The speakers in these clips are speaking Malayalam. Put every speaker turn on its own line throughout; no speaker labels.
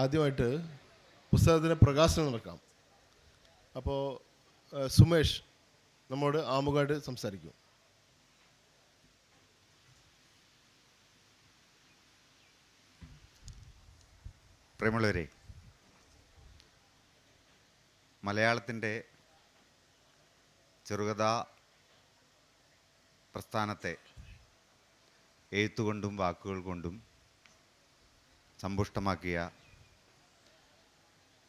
ആദ്യമായിട്ട് പുസ്തകത്തിന്റെ പ്രകാശനം നടക്കാം. അപ്പോൾ സുമേഷ് നമ്മോട് ആമുഖമായിട്ട് സംസാരിക്കും.
പ്രിയമുള്ളവരെ മലയാളത്തിന്റെ ചെറുകഥാ പ്രസ്ഥാനത്തെ എഴുത്തുകൊണ്ടും വാക്കുകൾ കൊണ്ടും സമ്പുഷ്ടമാക്കിയ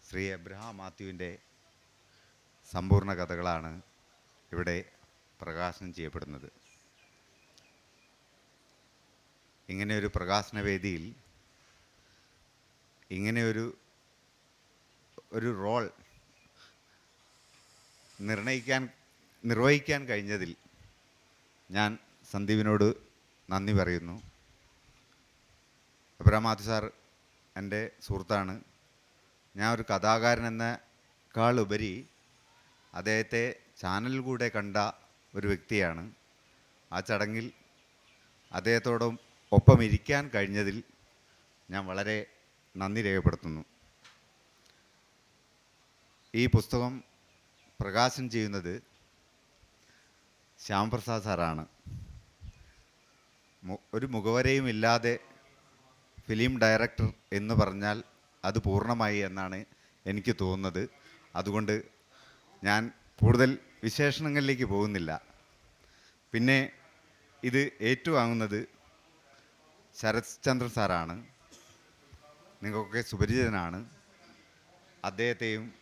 ശ്രീ എബ്രഹാം മാത്യുവിന്റെ സമ്പൂർണ കഥകളാണ് ഇവിടെ പ്രകാശനം ചെയ്യപ്പെടുന്നത്. ഇങ്ങനെ ഒരു പ്രകാശന വേദിയിൽ ഒരു ഒരു റോൾ നിർണയിക്കാൻ നിർവഹിക്കാൻ കഴിഞ്ഞതിൽ ഞാൻ സന്ദീപിനോട് നന്ദി പറയുന്നു. അബ്രഹാം മാത്യു സാർ എന്റെ സുഹൃത്താണ്. ഞാൻ ഒരു കഥാകാരൻ എന്നേക്കാൾ ഉപരി അദ്ദേഹത്തെ ചാനലിൽ കൂടെ കണ്ട ഒരു വ്യക്തിയാണ്. ആ ചടങ്ങിൽ അദ്ദേഹത്തോടും ഒപ്പം ഇരിക്കാൻ കഴിഞ്ഞതിൽ ഞാൻ വളരെ നന്ദി രേഖപ്പെടുത്തുന്നു. ഈ പുസ്തകം പ്രകാശനം ചെയ്യുന്നത് ശ്യാംപ്രസാദ് സാറാണ്. ഒരു മുഖവരയും ഇല്ലാതെ ഫിലിം ഡയറക്ടർ എന്ന് പറഞ്ഞാൽ അത് പൂർണമായി എന്നാണ് എനിക്ക് തോന്നുന്നത്. അതുകൊണ്ട് ഞാൻ കൂടുതൽ വിശേഷണങ്ങളിലേക്ക് പോകുന്നില്ല. പിന്നെ ഇത് ഏറ്റുവാങ്ങുന്നത് ശരത് ചന്ദ്ര സാറാണ്. നിങ്ങൾക്കൊക്കെ സുപരിചിതനാണ്. അദ്ദേഹത്തെയും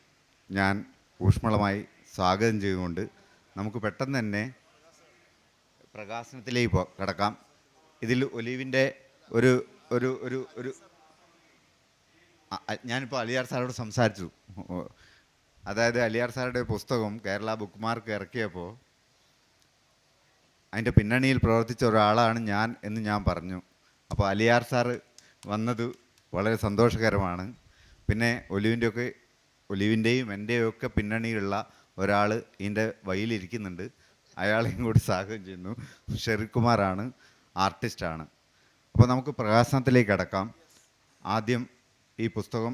ഞാൻ ഊഷ്മളമായി സ്വാഗതം ചെയ്തുകൊണ്ട് നമുക്ക് പെട്ടെന്ന് തന്നെ പ്രകാശനത്തിലേക്ക് കടക്കാം. ഇതിൽ ഒലീവിന്റെ ഒരു ഒരു ഒരു ഒരു ഞാനിപ്പോൾ അലിയാർ സാറോട് സംസാരിച്ചു. അതായത് അലിയാർ സാറുടെ പുസ്തകം കേരള ബുക്ക് മാർക്ക് ഇറക്കിയപ്പോൾ അതിന്റെ പിന്നണിയിൽ പ്രവർത്തിച്ച ഒരാളാണ് ഞാൻ എന്ന് ഞാൻ പറഞ്ഞു. അപ്പോൾ അലിയാർ സാറ് വന്നത് വളരെ സന്തോഷകരമാണ്. പിന്നെ ഒലിവിന്റെയൊക്കെ ഒലിവിന്റെയും എന്റെയും ഒക്കെ പിന്നണിയിലുള്ള ഒരാൾ ഇതിന്റെ വഴിയിലിരിക്കുന്നുണ്ട് അയാളെയും കൂടി സ്വാഗതം ചെയ്യുന്നു. ഷെറിക്കുമാറാണ് ആർട്ടിസ്റ്റാണ്. അപ്പോൾ നമുക്ക് പ്രകാശനത്തിലേക്ക് അടക്കാം ആദ്യം ഈ പുസ്തകം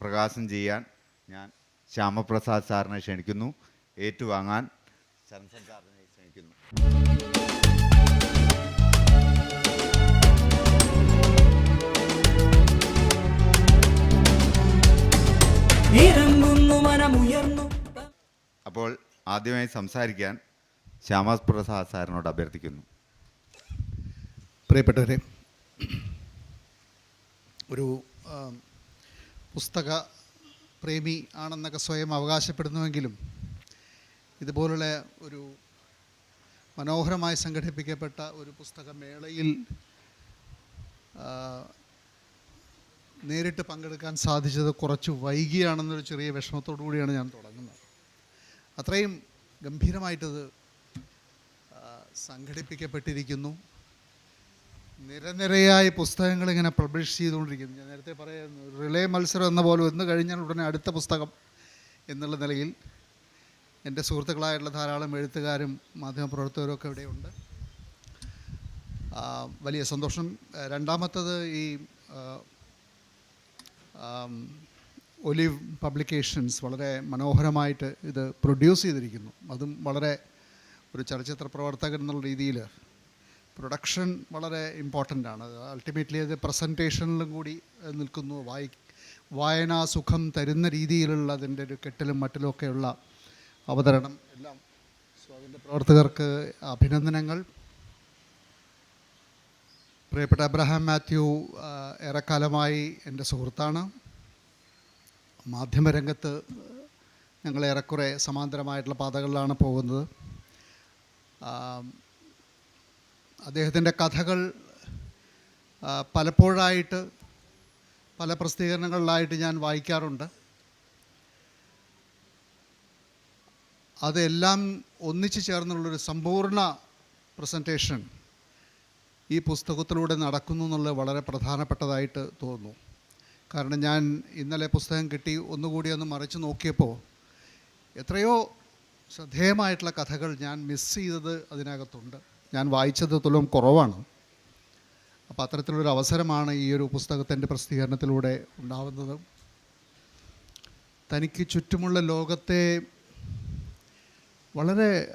പ്രകാശനം ചെയ്യാൻ ഞാൻ ശ്യാമപ്രസാദ് സാറിനെ ക്ഷണിക്കുന്നു. ഏറ്റുവാങ്ങാൻ ശരൺസൻ സാറിനെ ക്ഷണിക്കുന്നു. അപ്പോൾ ആദ്യമായി സംസാരിക്കാൻ ശ്യാമപ്രസാദ് സാറിനോട് അഭ്യർത്ഥിക്കുന്നു.
പ്രിയപ്പെട്ടവരെ ഒരു പുസ്തക പ്രേമി ആണെന്നൊക്കെ സ്വയം അവകാശപ്പെടുന്നുവെങ്കിലും ഇതുപോലുള്ള ഒരു മനോഹരമായി സംഘടിപ്പിക്കപ്പെട്ട ഒരു പുസ്തകമേളയിൽ നേരിട്ട് പങ്കെടുക്കാൻ സാധിച്ചത് കുറച്ച് വൈകിയാണെന്നൊരു ചെറിയ വിഷമത്തോടു കൂടിയാണ് ഞാൻ തുടങ്ങുന്നത്. അത്രയും ഗംഭീരമായിട്ടത് സംഘടിപ്പിക്കപ്പെട്ടിരിക്കുന്നു. നിരനിരയായി പുസ്തകങ്ങൾ ഇങ്ങനെ പബ്ലിഷ് ചെയ്തുകൊണ്ടിരിക്കുന്നു. ഞാൻ നേരത്തെ പറയുന്നു റിലേ മത്സരം എന്ന പോലെ ഒന്ന് കഴിഞ്ഞാൽ ഉടനെ അടുത്ത പുസ്തകം എന്നുള്ള നിലയിൽ എന്റെ സുഹൃത്തുക്കളായിട്ടുള്ള ധാരാളം എഴുത്തുകാരും മാധ്യമപ്രവർത്തകരും ഒക്കെ ഇവിടെയുണ്ട്. വലിയ സന്തോഷം. രണ്ടാമത്തത് ഈ ഒലിവ് പബ്ലിക്കേഷൻസ് വളരെ മനോഹരമായിട്ട് ഇത് പ്രൊഡ്യൂസ് ചെയ്തിരിക്കുന്നു. അതും വളരെ ഒരു ചലച്ചിത്ര പ്രവർത്തകൻ എന്നുള്ള രീതിയിൽ പ്രൊഡക്ഷൻ വളരെ ഇമ്പോർട്ടന്റ് ആണ്. അൾട്ടിമേറ്റ്ലി അത് പ്രസന്റേഷനിലും കൂടി നിൽക്കുന്നു. വായി വായനാ സുഖം തരുന്ന രീതിയിലുള്ള അതിന്റെ ഒരു കെട്ടിലും മറ്റിലുമൊക്കെയുള്ള അവതരണം എല്ലാം സോ അതിന്റെ പ്രവർത്തകർക്ക് അഭിനന്ദനങ്ങൾ. പ്രിയപ്പെട്ട അബ്രഹാം മാത്യു ഏറെക്കാലമായി എന്റെ സുഹൃത്താണ്. മാധ്യമരംഗത്ത് ഞങ്ങൾ ഏറെക്കുറെ സമാന്തരമായിട്ടുള്ള പാതകളിലാണ് പോകുന്നത്. അദ്ദേഹത്തിന്റെ കഥകൾ പലപ്പോഴായിട്ട് പല പ്രസിദ്ധീകരണങ്ങളിലായിട്ട് ഞാൻ വായിക്കാറുണ്ട്. അതെല്ലാം ഒന്നിച്ചു ചേർന്നുള്ളൊരു സമ്പൂർണ പ്രസന്റേഷൻ ഈ പുസ്തകത്തിലൂടെ നടക്കുന്നു എന്നുള്ളത് വളരെ പ്രധാനപ്പെട്ടതായിട്ട് തോന്നുന്നു. കാരണം ഞാൻ ഇന്നലെ പുസ്തകം കിട്ടി ഒന്നുകൂടി ഒന്ന് മറിച്ച് നോക്കിയപ്പോൾ എത്രയോ ശ്രദ്ധേയമായിട്ടുള്ള കഥകൾ ഞാൻ മിസ് ചെയ്തത് അതിനകത്തുണ്ട്. ഞാൻ വായിച്ചത് തുലം കുറവാണ്. അപ്പോൾ അത്തരത്തിലൊരു അവസരമാണ് ഈ ഒരു പുസ്തകത്തിന്റെ പ്രസിദ്ധീകരണത്തിലൂടെ ഉണ്ടാവുന്നത്. തനിക്ക് ചുറ്റുമുള്ള ലോകത്തെ വളരെ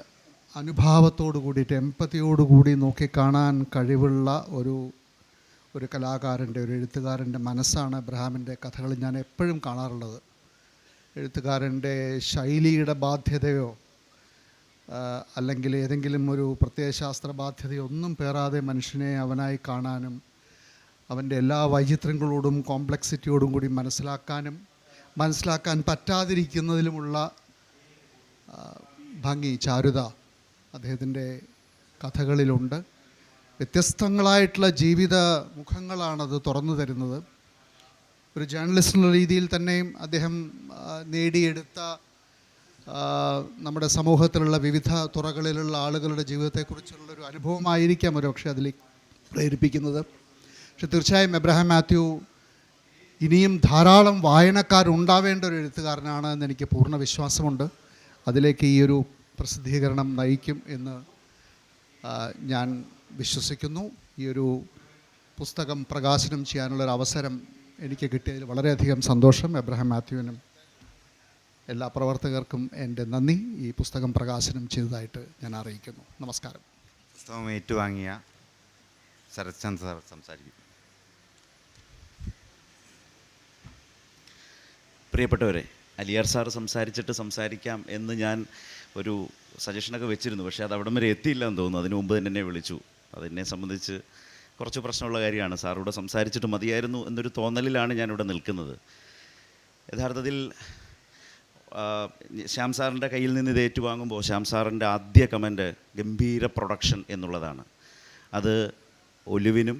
അനുഭാവത്തോടു കൂടിയിട്ട് എമ്പതിയോടുകൂടി നോക്കിക്കാണാൻ കഴിവുള്ള ഒരു ഒരു കലാകാരന്റെ ഒരു എഴുത്തുകാരന്റെ മനസ്സാണ് അബ്രഹാമിന്റെ കഥകളിൽ ഞാൻ എപ്പോഴും കാണാറുള്ളത്. എഴുത്തുകാരന്റെ ശൈലിയുടെ ബാധ്യതയോ അല്ലെങ്കിൽ ഏതെങ്കിലും ഒരു പ്രത്യയശാസ്ത്ര ബാധ്യതയൊന്നും പേറാതെ മനുഷ്യനെ അവനായി കാണാനും അവന്റെ എല്ലാ വൈചിത്രങ്ങളോടും കോംപ്ലക്സിറ്റിയോടും കൂടി മനസ്സിലാക്കാനും മനസ്സിലാക്കാൻ പറ്റാതിരിക്കുന്നതിലുമുള്ള ഭംഗി ചാരുത അദ്ദേഹത്തിന്റെ കഥകളിലുണ്ട്. വ്യത്യസ്തങ്ങളായിട്ടുള്ള ജീവിത മുഖങ്ങളാണത് തുറന്നു തരുന്നത്. ഒരു ജേർണലിസ്റ്റ് എന്നുള്ള രീതിയിൽ തന്നെയും അദ്ദേഹം നേടിയെടുത്ത നമ്മുടെ സമൂഹത്തിലുള്ള വിവിധ തുറകളിലുള്ള ആളുകളുടെ ജീവിതത്തെക്കുറിച്ചുള്ള ഒരു അനുഭവമായിരിക്കാം ഒരു പക്ഷേ അതിൽ പ്രേരിപ്പിക്കുന്നത്. പക്ഷെ തീർച്ചയായും എബ്രഹാം മാത്യു ഇനിയും ധാരാളം വായനക്കാരുണ്ടാവേണ്ട ഒരു എഴുത്തുകാരനാണ് എന്ന് എനിക്ക് പൂർണ വിശ്വാസമുണ്ട്. അതിലേക്ക് ഈ ഒരു പ്രസിദ്ധീകരണം നയിക്കും എന്ന് ഞാൻ വിശ്വസിക്കുന്നു. ഈ ഒരു പുസ്തകം പ്രകാശനം ചെയ്യാനുള്ളൊരു അവസരം എനിക്ക് കിട്ടിയതിൽ വളരെയധികം സന്തോഷം. എബ്രഹാം മാത്യുവിനും എല്ലാ പ്രവർത്തകർക്കും എന്റെ നന്ദി. ഈ പുസ്തകം പ്രകാശനം ചെയ്തതായിട്ട് ഞാൻ അറിയിക്കുന്നു. നമസ്കാരം.
പുസ്തകം ഏറ്റുവാങ്ങിയ ശരത്ചന്ദ് സാർ സംസാരിക്കും.
പ്രിയപ്പെട്ടവരെ അലിയാർ സാർ സംസാരിച്ചിട്ട് സംസാരിക്കാം എന്ന് ഞാൻ ഒരു സജഷനൊക്കെ വെച്ചിരുന്നു. പക്ഷേ അത് അവിടം വരെ എത്തിയില്ല എന്ന് തോന്നുന്നു. അതിന് മുമ്പ് തന്നെ എന്നെ വിളിച്ചു. അതിനെ സംബന്ധിച്ച് കുറച്ച് പ്രശ്നമുള്ള കാര്യമാണ്. സാറിവിടെ സംസാരിച്ചിട്ട് മതിയായിരുന്നു എന്നൊരു തോന്നലിലാണ് ഞാനിവിടെ നിൽക്കുന്നത്. യഥാർത്ഥത്തിൽ ശ്യാം സാറിന്റെ കയ്യിൽ നിന്ന് ഇത് ഏറ്റുവാങ്ങുമ്പോൾ ശ്യാം സാറിന്റെ ആദ്യ കമന്റ് ഗംഭീര പ്രൊഡക്ഷൻ എന്നുള്ളതാണ്. അത് ഒലുവിനും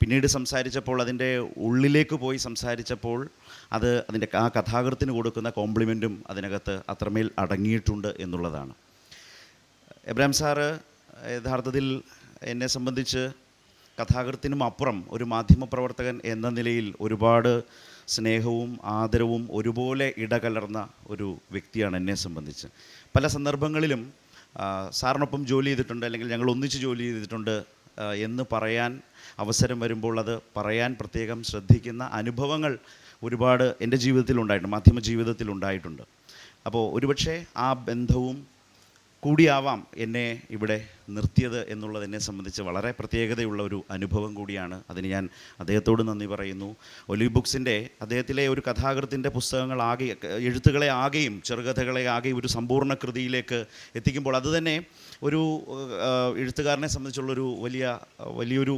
പിന്നീട് സംസാരിച്ചപ്പോൾ അതിന്റെ ഉള്ളിലേക്ക് പോയി സംസാരിച്ചപ്പോൾ അത് അതിന്റെ ആ കഥാകൃത്തിന് കൊടുക്കുന്ന കോംപ്ലിമെന്റും അതിനകത്ത് അത്രമേൽ അടങ്ങിയിട്ടുണ്ട് എന്നുള്ളതാണ്. എബ്രാം സാറ് യഥാർത്ഥത്തിൽ എന്നെ സംബന്ധിച്ച് കഥാകൃത്തിനും അപ്പുറം ഒരു മാധ്യമപ്രവർത്തകൻ എന്ന നിലയിൽ ഒരുപാട് സ്നേഹവും ആദരവും ഒരുപോലെ ഇടകലർന്ന ഒരു വ്യക്തിയാണ് എന്നെ സംബന്ധിച്ച്. പല സന്ദർഭങ്ങളിലും സാറിനൊപ്പം ജോലി ചെയ്തിട്ടുണ്ട് അല്ലെങ്കിൽ ഞങ്ങൾ ഒന്നിച്ച് ജോലി ചെയ്തിട്ടുണ്ട് എന്ന് പറയാൻ അവസരം വരുമ്പോൾ അത് പറയാൻ പ്രത്യേകം ശ്രദ്ധിക്കുന്ന അനുഭവങ്ങൾ ഒരുപാട് എന്റെ ജീവിതത്തിൽ ഉണ്ടായിട്ടുണ്ട് മാധ്യമ ജീവിതത്തിൽ ഉണ്ടായിട്ടുണ്ട് അപ്പോൾ ഒരുപക്ഷെ ആ ബന്ധവും കൂടിയാവാം എന്നെ ഇവിടെ നിർത്തിയത് എന്നുള്ളതിനെ എന്നെ സംബന്ധിച്ച് വളരെ പ്രത്യേകതയുള്ള ഒരു അനുഭവം കൂടിയാണ്. അതിന് ഞാൻ അദ്ദേഹത്തോട് നന്ദി പറയുന്നു. ഒലിവ് ബുക്സിന്റെ അദ്ദേഹത്തിലെ ഒരു കഥാകൃത്തിന്റെ പുസ്തകങ്ങൾ ആകെ എഴുത്തുകളെ ആകെയും ചെറുകഥകളെ ആകെയും ഒരു സമ്പൂർണ കൃതിയിലേക്ക് എത്തിക്കുമ്പോൾ അതുതന്നെ ഒരു എഴുത്തുകാരനെ സംബന്ധിച്ചുള്ളൊരു വലിയ വലിയൊരു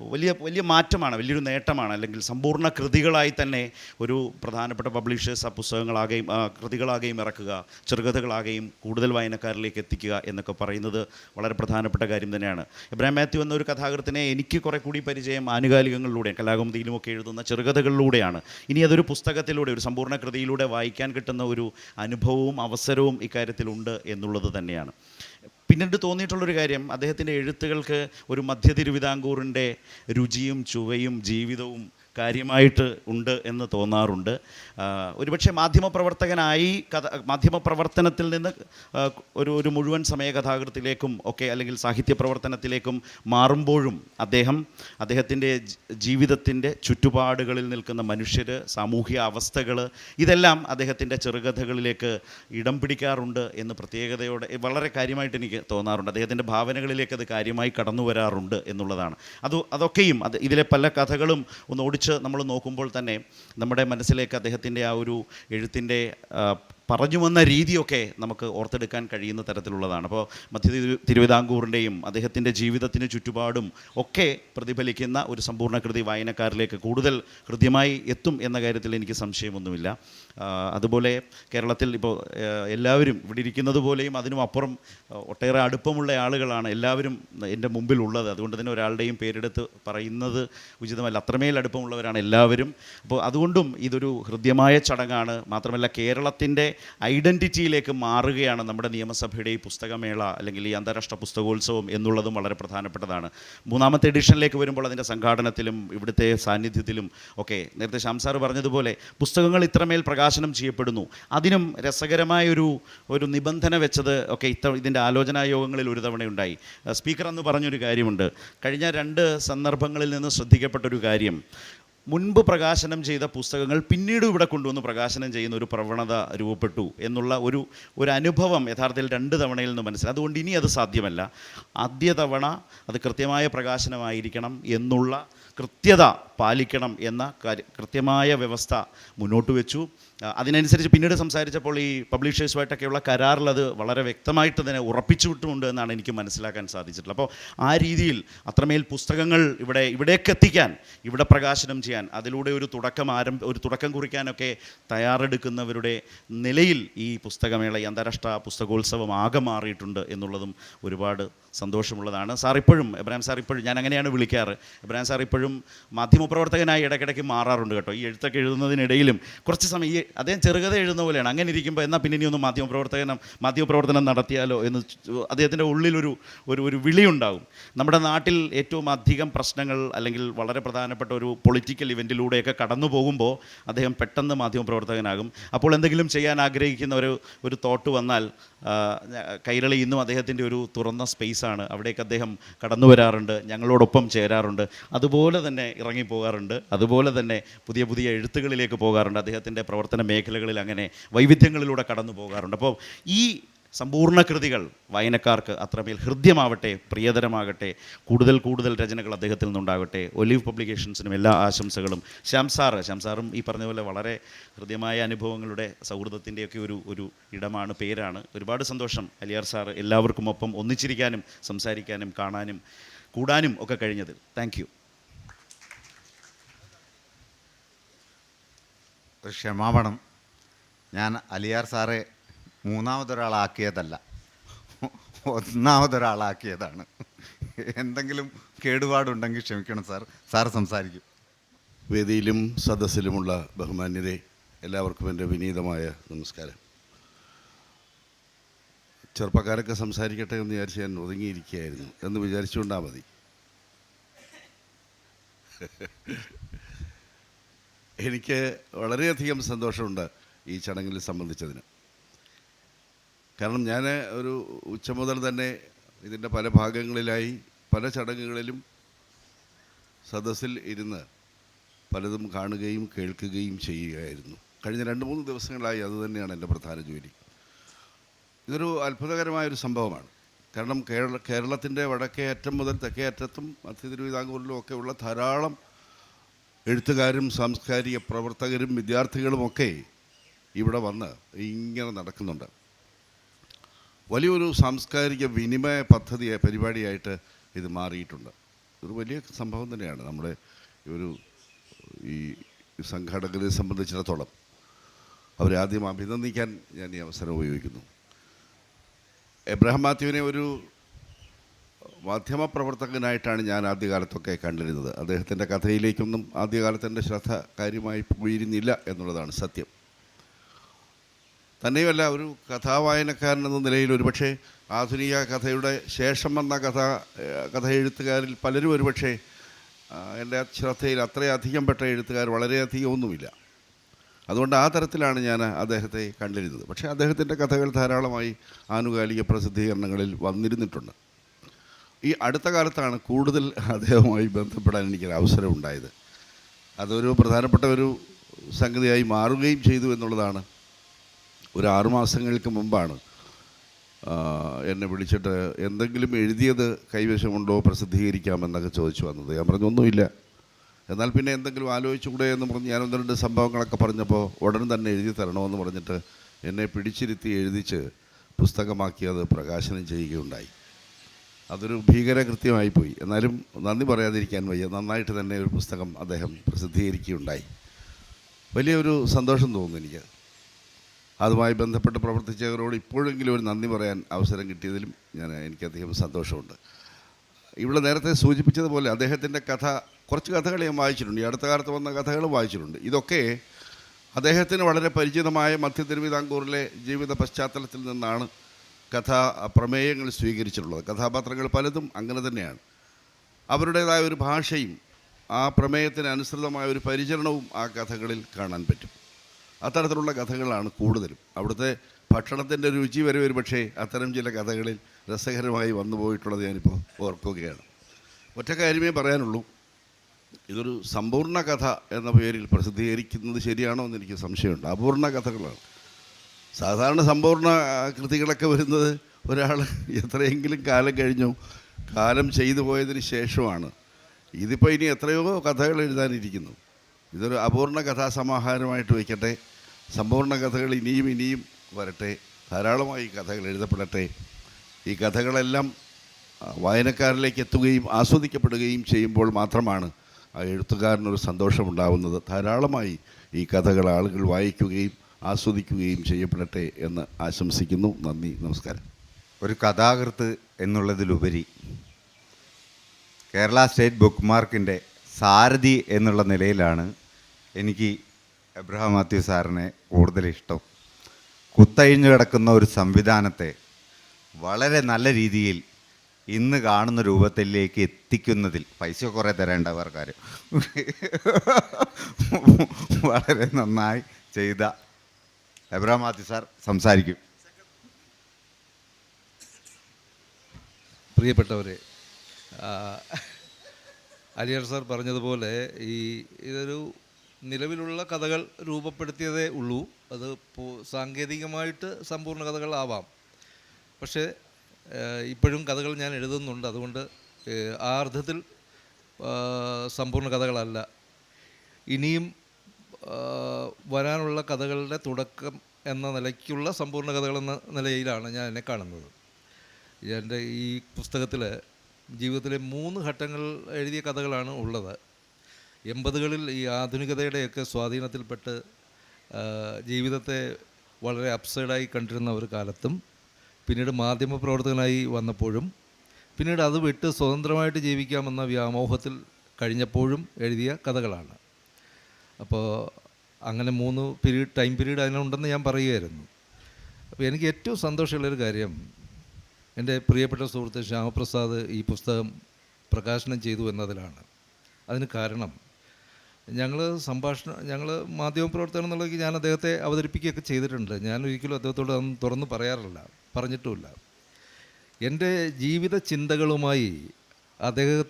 വലിയ വലിയ മാറ്റമാണ് വലിയൊരു നേട്ടമാണ്. അല്ലെങ്കിൽ സമ്പൂർണ കൃതികളായി തന്നെ ഒരു പ്രധാനപ്പെട്ട പബ്ലിഷേഴ്സ് ആ പുസ്തകങ്ങളാകെയും കൃതികളാകെയും ഇറക്കുക ചെറുകഥകളാകെയും കൂടുതൽ വായനക്കാരിലേക്ക് എത്തിക്കുക എന്നൊക്കെ പറയുന്നത് വളരെ പ്രധാനപ്പെട്ട കാര്യം തന്നെയാണ്. ഇബ്രാഹിം മാത്യു എന്ന ഒരു കഥാകൃത്തിനെ എനിക്ക് കുറെ കൂടി പരിചയം ആനുകാലികങ്ങളിലൂടെ കലാകൗമുദിയിലുമൊക്കെ എഴുതുന്ന ചെറുകഥകളിലൂടെയാണ്. ഇനി അതൊരു പുസ്തകത്തിലൂടെ ഒരു സമ്പൂർണ കൃതിയിലൂടെ വായിക്കാൻ കിട്ടുന്ന ഒരു അനുഭവവും അവസരവും ഇക്കാര്യത്തിലുണ്ട് എന്നുള്ളത് തന്നെയാണ്. പിന്നീട് തോന്നിയിട്ടുള്ളൊരു കാര്യം അദ്ദേഹത്തിന്റെ എഴുത്തുകൾക്ക് ഒരു മധ്യ തിരുവിതാംകൂറിന്റെ രുചിയും ചുവയും ജീവിതവും കാര്യമായിട്ട് ഉണ്ട് എന്ന് തോന്നാറുണ്ട്. ഒരുപക്ഷെ മാധ്യമപ്രവർത്തകനായി കഥ മാധ്യമപ്രവർത്തനത്തിൽ നിന്ന് ഒരു ഒരു മുഴുവൻ സമയ കഥാകൃത്തിലേക്കും ഒക്കെ അല്ലെങ്കിൽ സാഹിത്യ പ്രവർത്തനത്തിലേക്കും മാറുമ്പോഴും അദ്ദേഹം അദ്ദേഹത്തിന്റെ ജീവിതത്തിന്റെ ചുറ്റുപാടുകളിൽ നിൽക്കുന്ന മനുഷ്യർ സാമൂഹ്യ അവസ്ഥകൾ ഇതെല്ലാം അദ്ദേഹത്തിന്റെ ചെറുകഥകളിലേക്ക് ഇടം പിടിക്കാറുണ്ട് എന്ന് പ്രത്യേകതയോടെ വളരെ കാര്യമായിട്ട് എനിക്ക് തോന്നാറുണ്ട്. അദ്ദേഹത്തിന്റെ ഭാവനകളിലേക്ക് അത് കാര്യമായി കടന്നു വരാറുണ്ട് എന്നുള്ളതാണ്. അത് അതൊക്കെയും അത് ഇതിലെ പല കഥകളും ഒന്ന് ഓടിച്ച് നമ്മൾ നോക്കുമ്പോൾ തന്നെ നമ്മുടെ മനസ്സിലേക്ക് അദ്ദേഹത്തിന്റെ ആ ഒരു എഴുത്തിന്റെ പറഞ്ഞു വന്ന രീതിയൊക്കെ നമുക്ക് ഓർത്തെടുക്കാൻ കഴിയുന്ന തരത്തിലുള്ളതാണ്. അപ്പോൾ മധ്യ തിരു- തിരുവിതാംകൂറിന്റെയും അദ്ദേഹത്തിന്റെ ജീവിതത്തിന് ചുറ്റുപാടും ഒക്കെ പ്രതിഫലിക്കുന്ന ഒരു സമ്പൂർണ കൃതി വായനക്കാരിലേക്ക് കൂടുതൽ ഹൃദ്യമായി എത്തും എന്ന കാര്യത്തിൽ എനിക്ക് സംശയമൊന്നുമില്ല. അതുപോലെ കേരളത്തിൽ ഇപ്പോൾ എല്ലാവരും ഇവിടെ ഇരിക്കുന്നത് പോലെയും അതിനും അപ്പുറം ഒട്ടേറെ അടുപ്പമുള്ള ആളുകളാണ് എല്ലാവരും എന്റെ മുമ്പിലുള്ളത് അതുകൊണ്ട് തന്നെ ഒരാളുടെയും പേരെടുത്ത് പറയുന്നത് ഉചിതമല്ല. അത്രമേൽ അടുപ്പമുള്ളവരാണ് എല്ലാവരും. അപ്പോൾ അതുകൊണ്ടും ഇതൊരു ഹൃദ്യമായ ചടങ്ങാണ്. മാത്രമല്ല കേരളത്തിന്റെ ഐഡന്റിറ്റിയിലേക്ക് മാറുകയാണ് നമ്മുടെ നിയമസഭയുടെ ഈ പുസ്തകമേള അല്ലെങ്കിൽ ഈ അന്താരാഷ്ട്ര പുസ്തകോത്സവം എന്നുള്ളതും വളരെ പ്രധാനപ്പെട്ടതാണ്. മൂന്നാമത്തെ എഡിഷനിലേക്ക് വരുമ്പോൾ അതിന്റെ സംഘാടനത്തിലും ഇവിടുത്തെ സാന്നിധ്യത്തിലും ഒക്കെ നേരത്തെ ശാംസാർ പറഞ്ഞതുപോലെ പുസ്തകങ്ങൾ ഇത്രമേൽ പ്രകാശ പ്രകാശനം ചെയ്യപ്പെടുന്നു. അതിനും രസകരമായൊരു ഒരു നിബന്ധന വെച്ചത് ഒക്കെ ഇത്ത ഇതിന്റെ ആലോചനാ യോഗങ്ങളിൽ ഒരു തവണയുണ്ടായി സ്പീക്കർ അന്ന് പറഞ്ഞൊരു കാര്യമുണ്ട്. കഴിഞ്ഞ രണ്ട് സന്ദർഭങ്ങളിൽ നിന്ന് ശ്രദ്ധിക്കപ്പെട്ടൊരു കാര്യം. മുൻപ് പ്രകാശനം ചെയ്ത പുസ്തകങ്ങൾ പിന്നീട് ഇവിടെ കൊണ്ടുവന്ന് പ്രകാശനം ചെയ്യുന്ന ഒരു പ്രവണത രൂപപ്പെട്ടു എന്നുള്ള ഒരു ഒരു അനുഭവം യഥാർത്ഥത്തിൽ രണ്ട് തവണയിൽ നിന്ന് മനസ്സിലായി. അതുകൊണ്ട് ഇനി അത് സാധ്യമല്ല. ആദ്യ തവണ അത് കൃത്യമായ പ്രകാശനമായിരിക്കണം എന്നുള്ള കൃത്യത പാലിക്കണം എന്ന കൃത്യമായ വ്യവസ്ഥ മുന്നോട്ട് വെച്ചു. അതിനനുസരിച്ച് പിന്നീട് സംസാരിച്ചപ്പോൾ ഈ പബ്ലിഷേഴ്സുമായിട്ടൊക്കെയുള്ള കരാറിൽ അത് വളരെ വ്യക്തമായിട്ട് തന്നെ ഉറപ്പിച്ചു വിട്ടുമുണ്ട് എന്നാണ് എനിക്ക് മനസ്സിലാക്കാൻ സാധിച്ചിട്ടുള്ളത്. അപ്പോൾ ആ രീതിയിൽ അത്രമേൽ പുസ്തകങ്ങൾ ഇവിടെ ഇവിടേക്ക് എത്തിക്കാൻ ഇവിടെ പ്രകാശനം ചെയ്യാൻ അതിലൂടെ ഒരു തുടക്കം ആരംഭ ഒരു തുടക്കം കുറിക്കാനൊക്കെ തയ്യാറെടുക്കുന്നവരുടെ നിലയിൽ ഈ പുസ്തകമേള ഈ അന്താരാഷ്ട്ര പുസ്തകോത്സവം ആകെ മാറിയിട്ടുണ്ട് എന്നുള്ളതും ഒരുപാട് സന്തോഷമുള്ളതാണ്. സാർ ഇപ്പോഴും എബ്രാഹിം സാർ ഇപ്പോഴും ഞാൻ അങ്ങനെയാണ് വിളിക്കാറ്. എബ്രാഹിം സാർ ഇപ്പോഴും മാധ്യമപ്രവർത്തകനായി ഇടയ്ക്കിടയ്ക്ക് മാറാറുണ്ട് കേട്ടോ. ഈ എഴുത്തൊക്കെ എഴുതുന്നതിനിടയിലും കുറച്ച് സമയം ഈ അദ്ദേഹം ചെറുകഥ എഴുതുന്ന പോലെയാണ്. അങ്ങനെ ഇരിക്കുമ്പോൾ എന്നാൽ പിന്നെ ഇനി ഒന്ന് മാധ്യമപ്രവർത്തനം നടത്തിയാലോ എന്ന് അദ്ദേഹത്തിന്റെ ഉള്ളിലൊരു ഒരു ഒരു വിളിയുണ്ടാകും. നമ്മുടെ നാട്ടിൽ ഏറ്റവും അധികം പ്രശ്നങ്ങൾ അല്ലെങ്കിൽ വളരെ പ്രധാനപ്പെട്ട ഒരു പൊളിറ്റിക്കൽ ഇവന്റിലൂടെയൊക്കെ കടന്നു പോകുമ്പോൾ അദ്ദേഹം പെട്ടെന്ന് മാധ്യമപ്രവർത്തകനാകും. അപ്പോൾ എന്തെങ്കിലും ചെയ്യാൻ ആഗ്രഹിക്കുന്ന ഒരു ഒരു തോട്ട് വന്നാൽ കൈരളി ഇന്നും അദ്ദേഹത്തിന്റെ ഒരു തുറന്ന സ്പേസാണ് അവിടേക്ക് അദ്ദേഹം കടന്നു വരാറുണ്ട് ഞങ്ങളോടൊപ്പം ചേരാറുണ്ട്. അതുപോലെ തന്നെ ഇറങ്ങി പോകാറുണ്ട് അതുപോലെ തന്നെ പുതിയ പുതിയ എഴുത്തുകളിലേക്ക് പോകാറുണ്ട് അദ്ദേഹത്തിന്റെ പ്രവർത്തന മേഖലകളിൽ അങ്ങനെ വൈവിധ്യങ്ങളിലൂടെ കടന്നു പോകാറുണ്ട്. അപ്പോൾ ഈ സമ്പൂർണ കൃതികൾ വായനക്കാർക്ക് അത്രമേൽ ഹൃദ്യമാവട്ടെ പ്രിയതരമാകട്ടെ കൂടുതൽ കൂടുതൽ രചനകൾ അദ്ദേഹത്തിൽ നിന്നുണ്ടാകട്ടെ ഒലിവ് പബ്ലിക്കേഷൻസിനും എല്ലാ ആശംസകളും. ശ്യാം സാറ് ശ്യാം സാറും ഈ പറഞ്ഞ പോലെ വളരെ ഹൃദ്യമായ അനുഭവങ്ങളുടെ സൗഹൃദത്തിന്റെയൊക്കെ ഒരു ഒരു ഇടമാണ് പേരാണ്. ഒരുപാട് സന്തോഷം അലിയാർ സാറ് എല്ലാവർക്കും ഒപ്പം ഒന്നിച്ചിരിക്കാനും സംസാരിക്കാനും കാണാനും കൂടാനും ഒക്കെ കഴിഞ്ഞതിൽ. താങ്ക്
ക്ഷമാപണം. ഞാൻ അലിയാർ സാറെ മൂന്നാമതൊരാളാക്കിയതല്ല. ഒന്നാമതൊരാളാക്കിയതാണ്. എന്തെങ്കിലും കേടുപാടുണ്ടെങ്കിൽ ക്ഷമിക്കണം സാർ. സാർ സംസാരിക്കും.
വേദിയിലും സദസ്സിലുമുള്ള ബഹുമാന്യരെ എല്ലാവർക്കും എന്റെ വിനീതമായ നമസ്കാരം. ചെറുപ്പക്കാരൊക്കെ സംസാരിക്കട്ടെ എന്ന് വിചാരിച്ച് ഞാൻ ഒതുങ്ങിയിരിക്കുകയായിരുന്നു. എന്ന് വിചാരിച്ചുകൊണ്ടാൽ മതി. എനിക്ക് വളരെയധികം സന്തോഷമുണ്ട് ഈ ചടങ്ങിൽ സംബന്ധിച്ചതിന്. കാരണം ഞാൻ ഒരു ഉച്ച മുതൽ തന്നെ ഇതിന്റെ പല ഭാഗങ്ങളിലായി പല ചടങ്ങുകളിലും സദസ്സിൽ ഇരുന്ന് പലതും കാണുകയും കേൾക്കുകയും ചെയ്യുകയായിരുന്നു. കഴിഞ്ഞ രണ്ട് മൂന്ന് ദിവസങ്ങളായി അതുതന്നെയാണ് എന്റെ പ്രധാന ജോലി. ഇതൊരു അത്ഭുതകരമായൊരു സംഭവമാണ്. കാരണം കേരള കേരളത്തിന്റെ വടക്കേ അറ്റം മുതൽ തെക്കേ അറ്റത്തും മധ്യ തിരുവിതാംകൂറിലും ഒക്കെ ഉള്ള ധാരാളം എഴുത്തുകാരും സാംസ്കാരിക പ്രവർത്തകരും വിദ്യാർത്ഥികളുമൊക്കെ ഇവിടെ വന്ന് ഇങ്ങനെ നടക്കുന്നുണ്ട്. വലിയൊരു സാംസ്കാരിക വിനിമയ പദ്ധതി പരിപാടിയായിട്ട് ഇത് മാറിയിട്ടുണ്ട്. ഒരു വലിയ സംഭവം തന്നെയാണ് നമ്മുടെ ഒരു ഈ സംഘാടകരെ സംബന്ധിച്ചിടത്തോളം. അവരെ ആദ്യം അഭിനന്ദിക്കാൻ ഞാൻ ഈ അവസരം ഉപയോഗിക്കുന്നു. എബ്രഹാം മാത്യുവിനെ ഒരു മാധ്യമപ്രവർത്തകനായിട്ടാണ് ഞാൻ ആദ്യകാലത്തൊക്കെ കണ്ടിരുന്നത്. അദ്ദേഹത്തിന്റെ കഥയിലേക്കൊന്നും ആദ്യകാലത്ത് എന്റെ ശ്രദ്ധ കാര്യമായി പോയിരുന്നില്ല എന്നുള്ളതാണ് സത്യം. തന്നെയുമല്ല ഒരു കഥാവായനക്കാരൻ എന്ന നിലയിൽ ഒരുപക്ഷെ ആധുനിക കഥയുടെ ശേഷം വന്ന കഥ കഥ എഴുത്തുകാരിൽ പലരും ഒരുപക്ഷെ എന്റെ ശ്രദ്ധയിൽ അത്രയധികം പെട്ട എഴുത്തുകാർ വളരെയധികം ഒന്നുമില്ല. അതുകൊണ്ട് ആ തരത്തിലാണ് ഞാൻ അദ്ദേഹത്തെ കണ്ടിരുന്നത്. പക്ഷേ അദ്ദേഹത്തിന്റെ കഥകൾ ധാരാളമായി ആനുകാലിക പ്രസിദ്ധീകരണങ്ങളിൽ വന്നിരുന്നിട്ടുണ്ട്. ഈ അടുത്ത കാലത്താണ് കൂടുതൽ അദ്ദേഹവുമായി ബന്ധപ്പെടാൻ എനിക്കൊരു അവസരം ഉണ്ടായത്. അതൊരു പ്രധാനപ്പെട്ട ഒരു സംഗതിയായി മാറുകയും ചെയ്തു എന്നുള്ളതാണ്. ഒരു ആറുമാസങ്ങൾക്ക് മുമ്പാണ് എന്നെ വിളിച്ചിട്ട് എന്തെങ്കിലും എഴുതിയത് കൈവശമുണ്ടോ പ്രസിദ്ധീകരിക്കാമെന്നൊക്കെ ചോദിച്ചു വന്നത്. ഞാൻ പറഞ്ഞൊന്നുമില്ല എന്നാൽ പിന്നെ എന്തെങ്കിലും ആലോചിച്ചുകൂടെ? എന്ന് പറഞ്ഞ് ഞാൻ ഒന്ന് രണ്ട് സംഭവങ്ങളൊക്കെ പറഞ്ഞപ്പോൾ ഉടൻ തന്നെ എഴുതി തരണമെന്ന് പറഞ്ഞിട്ട് എന്നെ പിടിച്ചിരുത്തി എഴുതിച്ച് പുസ്തകമാക്കി അത് പ്രകാശനം ചെയ്യുകയുണ്ടായി. അതൊരു ഭീകര പോയി എന്നാലും നന്ദി പറയാതിരിക്കാൻ വയ്യ. നന്നായിട്ട് തന്നെ ഒരു പുസ്തകം അദ്ദേഹം പ്രസിദ്ധീകരിക്കുകയുണ്ടായി. വലിയൊരു സന്തോഷം തോന്നുന്നു എനിക്ക്. അതുമായി ബന്ധപ്പെട്ട് പ്രവർത്തിച്ചവരോട് ഇപ്പോഴെങ്കിലും ഒരു നന്ദി പറയാൻ അവസരം കിട്ടിയതിലും ഞാൻ എനിക്കധികം സന്തോഷമുണ്ട്. ഇവിടെ നേരത്തെ സൂചിപ്പിച്ചതുപോലെ അദ്ദേഹത്തിന്റെ കഥ കുറച്ച് കഥകൾ ഞാൻ വായിച്ചിട്ടുണ്ട്. ഈ അടുത്ത കാലത്ത് വന്ന കഥകൾ വായിച്ചിട്ടുണ്ട്. ഇതൊക്കെ അദ്ദേഹത്തിന് വളരെ പരിചിതമായ മധ്യ തിരുവിതാംകൂറിലെ ജീവിത പശ്ചാത്തലത്തിൽ നിന്നാണ് കഥാ പ്രമേയങ്ങൾ സ്വീകരിച്ചിട്ടുള്ളത്. കഥാപാത്രങ്ങൾ പലതും അങ്ങനെ തന്നെയാണ്. അവരുടേതായ ഒരു ഭാഷയും ആ പ്രമേയത്തിന് അനുസൃതമായ ഒരു പരിചരണവും ആ കഥകളിൽ കാണാൻ പറ്റും. അത്തരത്തിലുള്ള കഥകളാണ് കൂടുതലും. അവിടുത്തെ ഭക്ഷണത്തിന്റെ രുചി വരെ ഒരു പക്ഷേ അത്തരം ചില കഥകളിൽ രസകരമായി വന്നു പോയിട്ടുള്ളത് ഞാനിപ്പോൾ ഓർക്കുകയാണ്. ഒറ്റ കാര്യമേ പറയാനുള്ളൂ. ഇതൊരു സമ്പൂർണ കഥ എന്ന പേരിൽ പ്രസിദ്ധീകരിക്കുന്നത് ശരിയാണോ എന്ന് എനിക്ക് സംശയമുണ്ട്. അപൂർണ കഥകളാണ്. സാധാരണ സമ്പൂർണ കൃതികളൊക്കെ വരുന്നത് ഒരാൾ എത്രയെങ്കിലും കാലം കഴിഞ്ഞു കാലം ചെയ്തു പോയതിന് ശേഷമാണ്. ഇതിപ്പോൾ ഇനി എത്രയോ കഥകൾ എഴുതാനിരിക്കുന്നു. ഇതൊരു അപൂർണ കഥാസമാഹാരമായിട്ട് വയ്ക്കട്ടെ സമ്പൂർണ കഥകൾ ഇനിയും ഇനിയും വരട്ടെ. ധാരാളമായി കഥകൾ എഴുതപ്പെടട്ടെ. ഈ കഥകളെല്ലാം വായനക്കാരിലേക്ക് എത്തുകയും ആസ്വദിക്കപ്പെടുകയും ചെയ്യുമ്പോൾ മാത്രമാണ് ആ എഴുത്തുകാരനൊരു സന്തോഷമുണ്ടാവുന്നത്. ധാരാളമായി ഈ കഥകൾ ആളുകൾ വായിക്കുകയും ആസ്വദിക്കുകയും ചെയ്യപ്പെടട്ടെ എന്ന് ആശംസിക്കുന്നു. നന്ദി നമസ്കാരം.
ഒരു കഥാകൃത്ത് എന്നുള്ളതിലുപരി കേരള സ്റ്റേറ്റ് ബുക്ക് മാർക്കിന്റെ സാരഥി എന്നുള്ള നിലയിലാണ് എനിക്ക് എബ്രഹാം മാത്യു സാറിനെ കൂടുതൽ ഇഷ്ടം. കുത്തഴിഞ്ഞു കിടക്കുന്ന ഒരു സംവിധാനത്തെ വളരെ നല്ല രീതിയിൽ ഇന്ന് കാണുന്ന രൂപത്തിലേക്ക് എത്തിക്കുന്നതിൽ പൈസ കുറേ തരേണ്ട ആൾക്കാർ വളരെ നന്നായി ചെയ്ത എബ്രഹാം മാത്യു സാർ സംസാരിക്കും.
പ്രിയപ്പെട്ടവരെ അലിയർ സാർ പറഞ്ഞതുപോലെ ഈ ഇതൊരു നിലവിലുള്ള കഥകൾ രൂപപ്പെടുത്തിയതേ ഉള്ളൂ. അത് സാങ്കേതികമായിട്ട് സമ്പൂർണ കഥകളാവാം. പക്ഷേ ഇപ്പോഴും കഥകൾ ഞാൻ എഴുതുന്നുണ്ട്. അതുകൊണ്ട് ആ അർത്ഥത്തിൽ സമ്പൂർണ കഥകളല്ല. ഇനിയും വരാനുള്ള കഥകളുടെ തുടക്കം എന്ന നിലയ്ക്കുള്ള സമ്പൂർണ കഥകൾ എന്ന നിലയിലാണ് ഞാൻ എന്നെ കാണുന്നത്. എന്റെ ഈ പുസ്തകത്തിൽ ജീവിതത്തിലെ മൂന്ന് ഘട്ടങ്ങൾ എഴുതിയ കഥകളാണ് ഉള്ളത്. എൺപതുകളിൽ ഈ ആധുനികതയുടെയൊക്കെ സ്വാധീനത്തിൽപ്പെട്ട് ജീവിതത്തെ വളരെ അപ്സൈഡായി കണ്ടിരുന്ന ഒരു കാലത്തും പിന്നീട് മാധ്യമപ്രവർത്തകനായി വന്നപ്പോഴും പിന്നീട് അത് വിട്ട് സ്വതന്ത്രമായിട്ട് ജീവിക്കാമെന്ന വ്യാമോഹത്തിൽ കഴിഞ്ഞപ്പോഴും എഴുതിയ കഥകളാണ്. അപ്പോൾ അങ്ങനെ മൂന്ന് പീരീഡ് ടൈം പീരീഡ് അതിനുണ്ടെന്ന് ഞാൻ പറയുമായിരുന്നു അപ്പോൾ എനിക്ക് ഏറ്റവും സന്തോഷമുള്ളൊരു കാര്യം എന്റെ പ്രിയപ്പെട്ട സുഹൃത്ത് ശ്യാമപ്രസാദ് ഈ പുസ്തകം പ്രകാശനം ചെയ്തു എന്നതിലാണ്. അതിന് കാരണം ഞങ്ങൾ സംഭാഷണം ഞങ്ങൾ മാധ്യമപ്രവർത്തനം എന്നുള്ളത് ഞാൻ അദ്ദേഹത്തെ അവതരിപ്പിക്കുകയൊക്കെ ചെയ്തിട്ടുണ്ട്. ഞാൻ ഒരിക്കലും അദ്ദേഹത്തോട് അതൊന്നും തുറന്ന് പറയാറില്ല പറഞ്ഞിട്ടുമില്ല. എന്റെ ജീവിത ചിന്തകളുമായി അദ്ദേഹം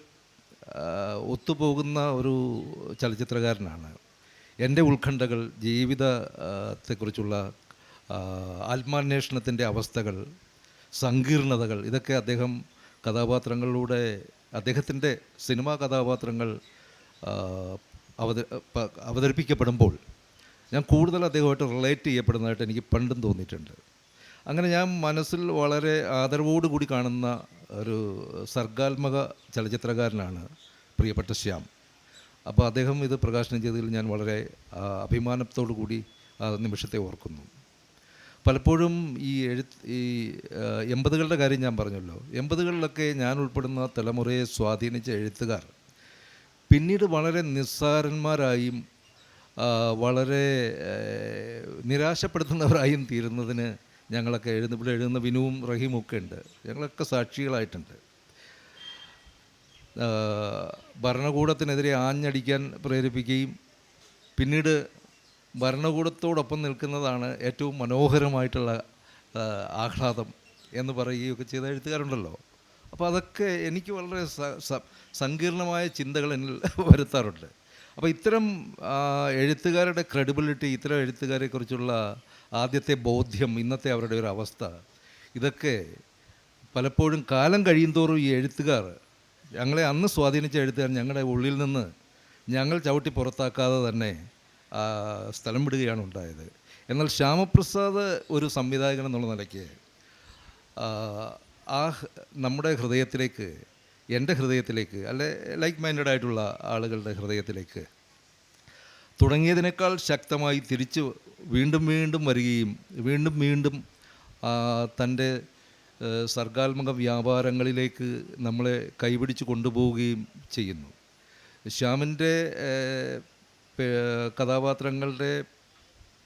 ഒത്തുപോകുന്ന ഒരു ചലച്ചിത്രകാരനാണ്. എന്റെ ഉത്കണ്ഠകൾ ജീവിതത്തെക്കുറിച്ചുള്ള ആത്മാന്വേഷണത്തിന്റെ അവസ്ഥകൾ സങ്കീർണതകൾ ഇതൊക്കെ അദ്ദേഹം കഥാപാത്രങ്ങളിലൂടെ അദ്ദേഹത്തിന്റെ സിനിമാ കഥാപാത്രങ്ങൾ അവത അവതരിപ്പിക്കപ്പെടുമ്പോൾ ഞാൻ കൂടുതൽ അദ്ദേഹമായിട്ട് റിലേറ്റ് ചെയ്യപ്പെടുന്നതായിട്ട് എനിക്ക് പണ്ടും തോന്നിയിട്ടുണ്ട്. അങ്ങനെ ഞാൻ മനസ്സിൽ വളരെ ആദരവോടുകൂടി കാണുന്ന ഒരു സർഗാത്മക ചലച്ചിത്രകാരനാണ് പ്രിയപ്പെട്ട ശ്യാം. അപ്പോൾ അദ്ദേഹം ഇത് പ്രകാശനം ചെയ്തതിൽ ഞാൻ വളരെ അഭിമാനത്തോടു കൂടി ആ നിമിഷത്തെ ഓർക്കുന്നു. പലപ്പോഴും ഈ എഴുത്ത് ഈ എൺപതുകളുടെ കാര്യം ഞാൻ പറഞ്ഞല്ലോ. എൺപതുകളിലൊക്കെ ഞാൻ ഉൾപ്പെടുന്ന തലമുറയെ സ്വാധീനിച്ച എഴുത്തുകാർ പിന്നീട് വളരെ നിസ്സാരന്മാരായും വളരെ നിരാശപ്പെടുത്തുന്നവരായും തീരുന്നതിന് ഞങ്ങളൊക്കെ ഇവിടെ എഴുതുന്ന വിനുവും റഹീമും ഒക്കെ ഉണ്ട്. ഞങ്ങളൊക്കെ സാക്ഷികളായിട്ടുണ്ട്. ഭരണകൂടത്തിനെതിരെ ആഞ്ഞടിക്കാൻ പ്രേരിപ്പിക്കുകയും പിന്നീട് ഭരണകൂടത്തോടൊപ്പം നിൽക്കുന്നതാണ് ഏറ്റവും മനോഹരമായിട്ടുള്ള ആഹ്ലാദം എന്ന് പറയുകയൊക്കെ ചെയ്ത എഴുത്തുകാരുണ്ടല്ലോ. അപ്പോൾ അതൊക്കെ എനിക്ക് വളരെ സങ്കീർണമായ ചിന്തകൾ എന്നിൽ വരുത്താറുണ്ട്. അപ്പോൾ ഇത്തരം എഴുത്തുകാരുടെ ക്രെഡിബിലിറ്റി ഇത്തരം എഴുത്തുകാരെക്കുറിച്ചുള്ള ആദ്യത്തെ ബോധ്യം ഇന്നത്തെ അവരുടെ ഒരു അവസ്ഥ ഇതൊക്കെ പലപ്പോഴും കാലം കഴിയുന്തോറും ഈ എഴുത്തുകാർ ഞങ്ങളെ അന്ന് സ്വാധീനിച്ച എഴുത്തുകാർ ഞങ്ങളുടെ ഉള്ളിൽ നിന്ന് ഞങ്ങൾ ചവിട്ടി പുറത്താക്കാതെ തന്നെ സ്ഥലം വിടുകയാണ് ഉണ്ടായത്. എന്നാൽ ശ്യാമപ്രസാദ് ഒരു സംവിധായകൻ എന്നുള്ള നിലയ്ക്ക് ആ, നമ്മുടെ ഹൃദയത്തിലേക്ക് എന്റെ ഹൃദയത്തിലേക്ക് അല്ലെ ലൈക്ക് മൈൻഡഡ് ആയിട്ടുള്ള ആളുകളുടെ ഹൃദയത്തിലേക്ക് തുടങ്ങിയതിനേക്കാൾ ശക്തമായി തിരിച്ച് വീണ്ടും വീണ്ടും വരികയും വീണ്ടും വീണ്ടും തന്റെ സർഗാത്മക വ്യാപാരങ്ങളിലേക്ക് നമ്മളെ കൈപിടിച്ച് കൊണ്ടുപോവുകയും ചെയ്യുന്നു. ശ്യാമിന്റെ കഥാപാത്രങ്ങളുടെ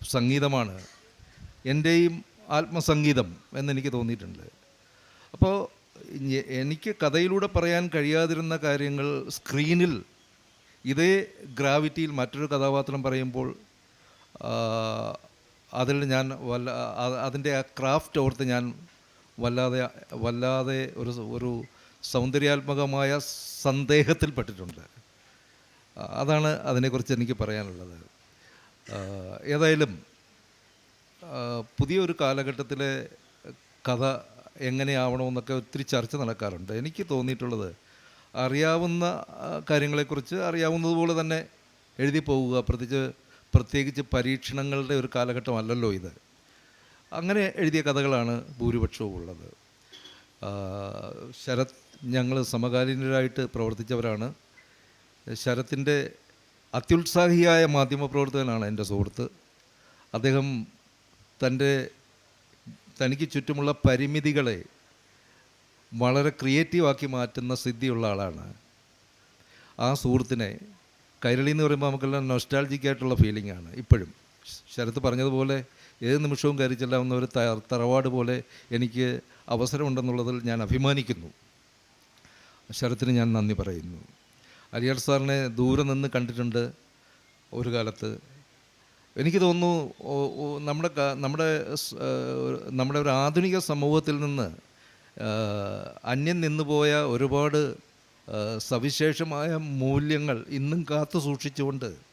സംഗീതമാണ് എന്റെയും ആത്മസംഗീതം എന്നെനിക്ക് തോന്നിയിട്ടുണ്ട്. അപ്പോൾ എനിക്ക് കഥയിലൂടെ പറയാൻ കഴിയാതിരുന്ന കാര്യങ്ങൾ സ്ക്രീനിൽ ഇതേ ഗ്രാവിറ്റിയിൽ മറ്റൊരു കഥാപാത്രം പറയുമ്പോൾ അതിൽ ഞാൻ വല്ല അതിന്റെ ആ ക്രാഫ്റ്റ് ഓർത്ത് ഞാൻ വല്ലാതെ വല്ലാതെ ഒരു ഒരു സൗന്ദര്യാത്മകമായ സന്ദേഹത്തിൽപ്പെട്ടിട്ടുണ്ട്. അതാണ് അതിനെക്കുറിച്ച് എനിക്ക് പറയാനുള്ളത്. ഏതായാലും പുതിയൊരു കാലഘട്ടത്തിലെ കഥ എങ്ങനെയാവണമെന്നൊക്കെ ഒത്തിരി ചർച്ച നടക്കാറുണ്ട്. എനിക്ക് തോന്നിയിട്ടുള്ളത് അറിയാവുന്ന കാര്യങ്ങളെക്കുറിച്ച് അറിയാവുന്നതുപോലെ തന്നെ എഴുതി പോവുക പ്രത്യേകിച്ച് പ്രത്യേകിച്ച് പരീക്ഷണങ്ങളുടെ ഒരു കാലഘട്ടമല്ലല്ലോ ഇത്. അങ്ങനെ എഴുതിയ കഥകളാണ് ഭൂരിപക്ഷവും ഉള്ളത്. ശരത് ഞങ്ങൾ സമകാലീനരായിട്ട് പ്രവർത്തിച്ചവരാണ്. ശരത്തിന്റെ അത്യുത്സാഹിയായ മാധ്യമപ്രവർത്തകനാണ് എന്റെ സുഹൃത്ത്. അദ്ദേഹം തന്റെ തനിക്ക് ചുറ്റുമുള്ള പരിമിതികളെ വളരെ ക്രിയേറ്റീവാക്കി മാറ്റുന്ന സിദ്ധിയുള്ള ആളാണ്. ആ സുഹൃത്തിനെ കൈരളി എന്ന് പറയുമ്പോൾ നമുക്കെല്ലാം നൊസ്റ്റാൾജിക്കായിട്ടുള്ള ഫീലിംഗ് ആണ് ഇപ്പോഴും. ശരത്ത് പറഞ്ഞതുപോലെ ഏത് നിമിഷവും കയറി ചെല്ലാവുന്ന ഒരു തറവാട് പോലെ എനിക്ക് അവസരമുണ്ടെന്നുള്ളതിൽ ഞാൻ അഭിമാനിക്കുന്നു. ശരത്തിന് ഞാൻ നന്ദി പറയുന്നു. അലിയാർ സാറിനെ ദൂരെ നിന്ന് കണ്ടിട്ടുണ്ട് ഒരു കാലത്ത്. എനിക്ക് തോന്നുന്നു നമ്മുടെ നമ്മുടെ നമ്മുടെ ഒരു ആധുനിക സമൂഹത്തിൽ നിന്ന് അന്യം നിന്നുപോയ ഒരുപാട് സവിശേഷമായ മൂല്യങ്ങൾ ഇന്നും കാത്തു സൂക്ഷിച്ചുകൊണ്ട്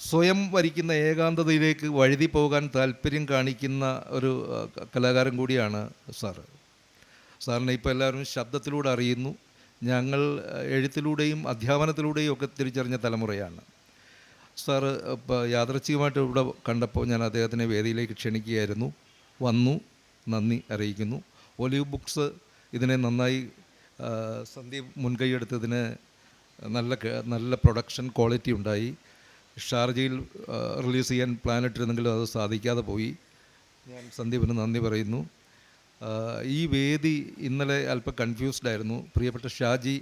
സ്വയം വരിക്കുന്ന ഏകാന്തതയിലേക്ക് വഴുതി പോകാൻ താല്പര്യം കാണിക്കുന്ന ഒരു കലാകാരൻ കൂടിയാണ് സാറ്. സാറിനെ ഇപ്പോൾ എല്ലാവരും ശബ്ദത്തിലൂടെ അറിയുന്നു. ഞങ്ങൾ എഴുത്തിലൂടെയും അധ്യാപനത്തിലൂടെയും ഒക്കെ തിരിച്ചറിഞ്ഞ തലമുറയാണ്. സാറ് ഇപ്പോൾ യാദർച്ഛികമായിട്ട് ഇവിടെ കണ്ടപ്പോൾ ഞാൻ അദ്ദേഹത്തിനെ വേദിയിലേക്ക് ക്ഷണിക്കുകയായിരുന്നു. വന്നു നന്ദി അറിയിക്കുന്നു. ഒലിവ് ബുക്സ് ഇതിനെ നന്നായി സന്ദീപ് മുൻകൈയെടുത്തതിന് നല്ല നല്ല പ്രൊഡക്ഷൻ ക്വാളിറ്റി ഉണ്ടായി. ഷാർജയിൽ റിലീസ് ചെയ്യാൻ പ്ലാൻ ഇട്ടിരുന്നെങ്കിലും അത് സാധിക്കാതെ പോയി. ഞാൻ സന്ദീപിന് നന്ദി പറയുന്നു. ഈ വേദി ഇന്നലെ അല്പം കൺഫ്യൂസ്ഡ് ആയിരുന്നു. പ്രിയപ്പെട്ട ഷാജി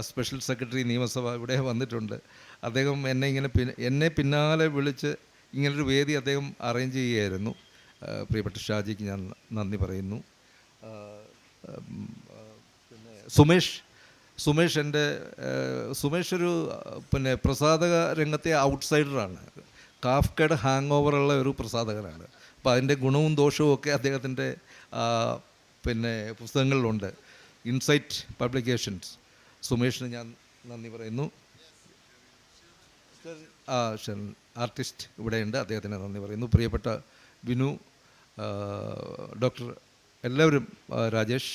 സ്പെഷ്യൽ സെക്രട്ടറി നിയമസഭ ഇവിടെ വന്നിട്ടുണ്ട്. അദ്ദേഹം എന്നെ ഇങ്ങനെ എന്നെ പിന്നാലെ വിളിച്ച് ഇങ്ങനൊരു വേദി അദ്ദേഹം അറേഞ്ച് ചെയ്യുകയായിരുന്നു. പ്രിയപ്പെട്ട ഷാജിക്ക് ഞാൻ നന്ദി പറയുന്നു. പിന്നെ സുമേഷ് സുമേഷ് എന്റെ സുമേഷ് ഒരു പിന്നെ പ്രസാധക രംഗത്തെ ഔട്ട്സൈഡറാണ്. കാഫ്കയുടെ ഹാങ് ഓവറുള്ള ഒരു പ്രസാധകനാണ്. അപ്പോൾ അതിന്റെ ഗുണവും ദോഷവും ഒക്കെ അദ്ദേഹത്തിന്റെ പിന്നെ പുസ്തകങ്ങളിലുണ്ട്. Insight publications. സുമേഷിന് ഞാൻ നന്ദി പറയുന്നു. ആർട്ടിസ്റ്റ് ഇവിടെയുണ്ട്. അദ്ദേഹത്തിന് നന്ദി പറയുന്നു. പ്രിയപ്പെട്ട വിനു ഡോക്ടർ എല്ലാവരും രാജേഷ്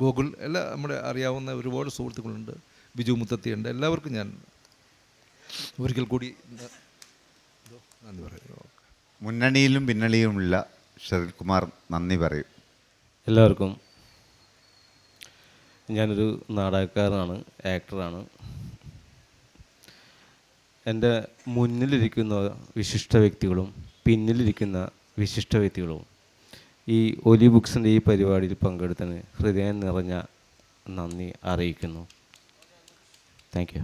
ഗോകുൽ എല്ലാ നമ്മുടെ അറിയാവുന്ന ഒരുപാട് സുഹൃത്തുക്കളുണ്ട്. ബിജു മുത്തത്തിയുണ്ട്. എല്ലാവർക്കും ഞാൻ ഒരിക്കൽ കൂടി നന്ദി പറയുന്നു.
മുന്നണിയിലും പിന്നണിയുമുള്ള ശരത്കുമാർ നന്ദി പറയും.
എല്ലാവർക്കും ഞാനൊരു നാടകക്കാരനാണ് ആക്ടറാണ്. എന്റെ മുന്നിലിരിക്കുന്ന വിശിഷ്ട വ്യക്തികളും പിന്നിലിരിക്കുന്ന വിശിഷ്ട വ്യക്തികളും ഈ ഒലി ബുക്സിന്റെ ഈ പരിപാടിയിൽ പങ്കെടുത്തതിന് ഹൃദയം നിറഞ്ഞ നന്ദി അറിയിക്കുന്നു. Thank you